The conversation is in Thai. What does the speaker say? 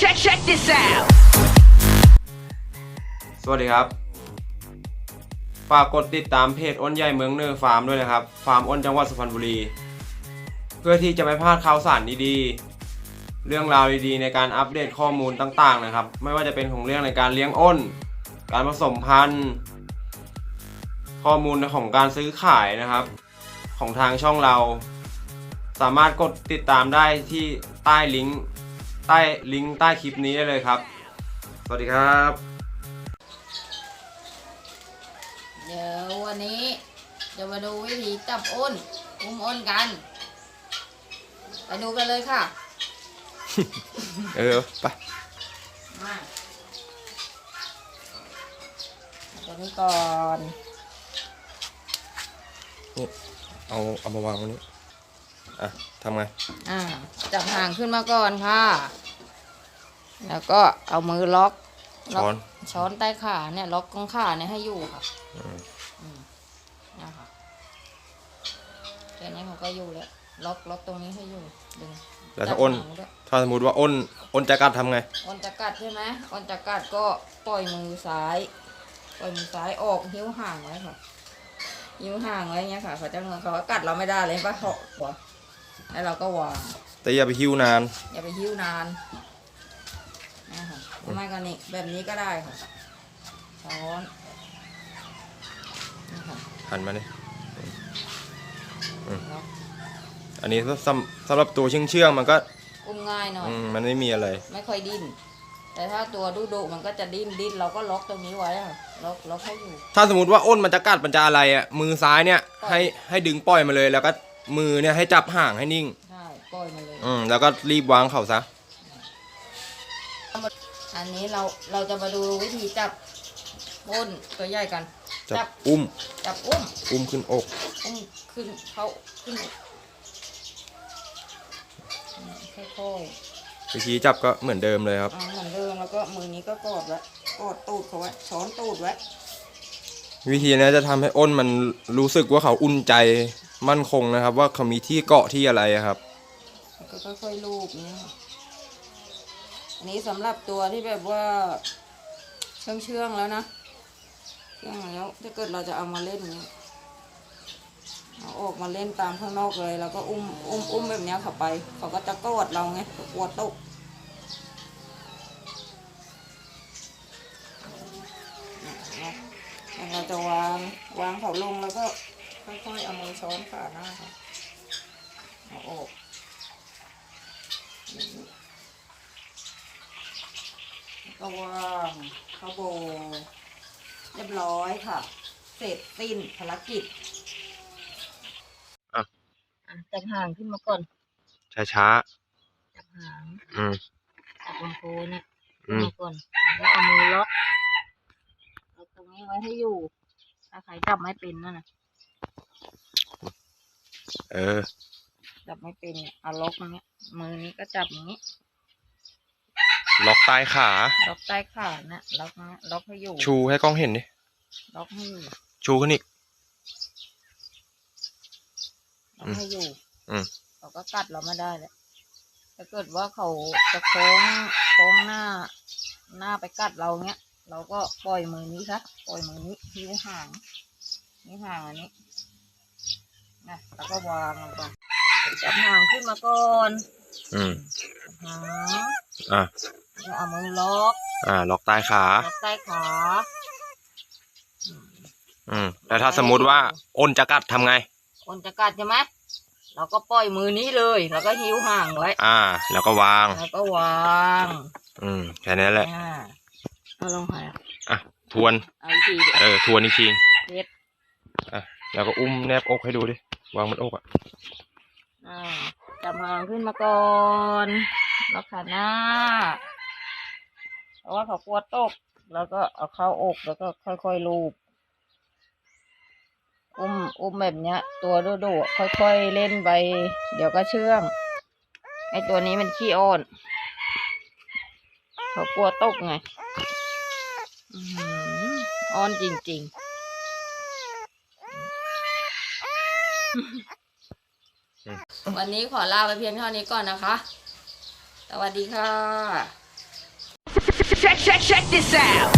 check, check this out. สวัสดีครับ ฝากกดติดตามเพจอ้นใหญ่เมืองเนอร์ฟาร์มด้วยนะครับ ฟาร์มอ้นจังหวัดสุพรรณบุรี เพื่อที่จะไม่พลาดข่าวสารดีๆ เรื่องราวดีๆ ในการอัปเดตข้อมูลต่างๆนะครับ ไม่ว่าจะเป็นของเรื่องในการเลี้ยงอ้น การผสมพันธุ์ ข้อมูลของการซื้อขายนะครับ ของทางช่องเรา สามารถกดติดตามได้ที่ใต้ลิงก์ ใต้ลิงก์ใต้คลิปนี้ได้เลยครับ สวัสดีครับ เดี๋ยววันนี้จะมาดูวิธีจับอ้นอุ้มอ้นกัน ไปดูกันเลยค่ะ เออไปมาเอาตัวนี้ก่อนเอาเอามาวางตรงนี้อะทำไง อ่าจับห่างขึ้นมาก่อนค่ะ แล้วก็เอามือล็อกล็อกช้อน ช้อนใต้ขาเนี่ยล็อกกองขาเนี่ยให้อยู่ค่ะอืม อืมนะคะแค่นี้เขาก็อยู่แล้วล็อกล็อกตรงนี้ให้อยู่ดึงแล้วถ้าอ้น จับหงด้วยถ้าสมมติว่าอ้น อ้นจะกัดทำไง อ้นจะกัดใช่ไหมอ้นจะกัดก็ปล่อยมือซ้ายปล่อยมือซ้ายออกหิ้วห่างไว้ค่ะหิ้วห่างไว้เงี้ยค่ะเขาจะเขาก็กัดเราไม่ได้เลยปะเหาะหัวแล้วเราก็วาง แต่อย่าไปหิ้วนาน อย่าไปหิ้วนาน นะคะไม่กันนี่แบบนี้ก็ได้ค่ะ ช้อนนะคะหันมานี่แล้วอันนี้สำสำหรับตัวเชื่องเชื่องๆมันก็อุ้มง่ายหน่อย อืมมันไม่มีอะไร ไม่ค่อยดิ้น แต่ถ้าตัวดุดุๆมันก็จะดิ้นดิ้นเราก็ล็อกตรงนี้ไว้ค่ะ ล็อกล็อกให้อยู่ ถ้าสมมติว่าอ้นมันจะกัดมันจะอะไรอะมือซ้ายเนี่ย ปล่อย ให้ให้ดึงปล่อยมาเลยแล้วก็มือเนี่ยให้จับห่างให้นิ่ง ใช่ปล่อยมาเลย อืมแล้วก็รีบวางเขาซะ อันนี้เราเราจะมาดูวิธีจับก้นตัวใหญ่กัน จับอุ้ม จับอุ้ม อุ้มขึ้นอก อุ้มขึ้นเขาขึ้นอืมค่อยวิธีจับก็เหมือนเดิมเลยครับๆเอาเหมือนเดิมแล้วก็มือนี้ก็กอดไว้กอดตูดเขาไว้ช้อนตูดไว้วิธีนี้จะทำให้อ้นมันรู้สึกว่าเขาอุ่นใจมั่นคงนะครับ ว่าเขามีที่เกาะที่อะไรอะครับแล้วก็ค่อยๆลูบนี้ค่ะ อันนี้สำหรับตัวที่แบบว่าเชื่องเชื่องแล้วนะเชื่องแล้วถ้าเกิดเราจะเอามาเล่นเนี้ยเอาออกมาเล่นตามข้างนอกเลย แล้วก็อุ้มอุ้มอุ้มแบบนี้เขาไป เขาก็จะกอดเราไงกลัวตกเนี่ยแล้วเราจะวางวางเขาลงแล้วก็ค่อยๆเอามือช้อนขาหน้าเขาออก ก็ วางข้าวโบเรียบร้อยค่ะ เสร็จสิ้นภารกิจอะ อะจับหางขึ้นมาก่อน ช้าจับหางๆอืม จับลำโพงเนี่ยอืขึ้นม มาก่อนแล้วเอามือล็อกล็อกตรงนี้ไว้ให้อยู่ ถ้าใครจับไม่เป็นนั่นนะเออ จับไม่เป็นเนี่ยเอาล็อกตรงนี้มือนี้ก็จับอย่างนี้ ล็อกใต้ขาล็อกใต้ขาเนี่ยล็อกนะล็อกให้อยู่ชูให้กล้องเห็นดิล็อกให้อยู่ชูขึ้นอีกล็อกให้อยู่อืมเขาก็กัดเราไม่ได้แหละถ้าเกิดว่าเขาจะโค้งโค้งหน้า หน้าไปกัดเราเงี้ย เราก็ปล่อยมือนี้ซะปล่อยมือนี้ทิ้วห่างนี่ห่างอันนี้นะแล้วก็วางลงไปจับห่างขึ้นมาก่อน อืมหางอะ แล้วเอามือล็อกอ่า ล็อกใต้ขา ล็อกใต้ขาอืมแล้วถ้าสมมุติว่าอ้นจะกัดทำไง คนจะกัดใช่ไหมเราก็ปล่อยมือนี้เลยแล้วก็หิ้วห่างไว้อ่า แล้วก็วาง แล้วก็วางอืมแค่นั้นแหละ อ่าเอาลงไปอะทวน เอาอีกทีเดียวเออ ทวนอีกทีเฮ็ดอะ แล้วก็อุ้มแนบอกให้ดูดิ วางบนอกอะ อ่าจับหางขึ้นมาก่อนแล้วขาหน้าเพ ราะว่าเขากลัวตก แล้วก็เอาเข้าอกแล้วก็ค่อยๆลูบอุ้มอุ้มแบบเนี้ย ตัวดุดุๆค่อยๆเล่นไป เดี๋ยวก็เชื่องไอตัวนี้มันขี้อ้อน เขากลัวตกไงอื้อหืออ้อนจริงๆ วันนี้ขอลาไปเพียงเท่านี้ก่อนนะคะ สวัสดีค่ะ check, check this out.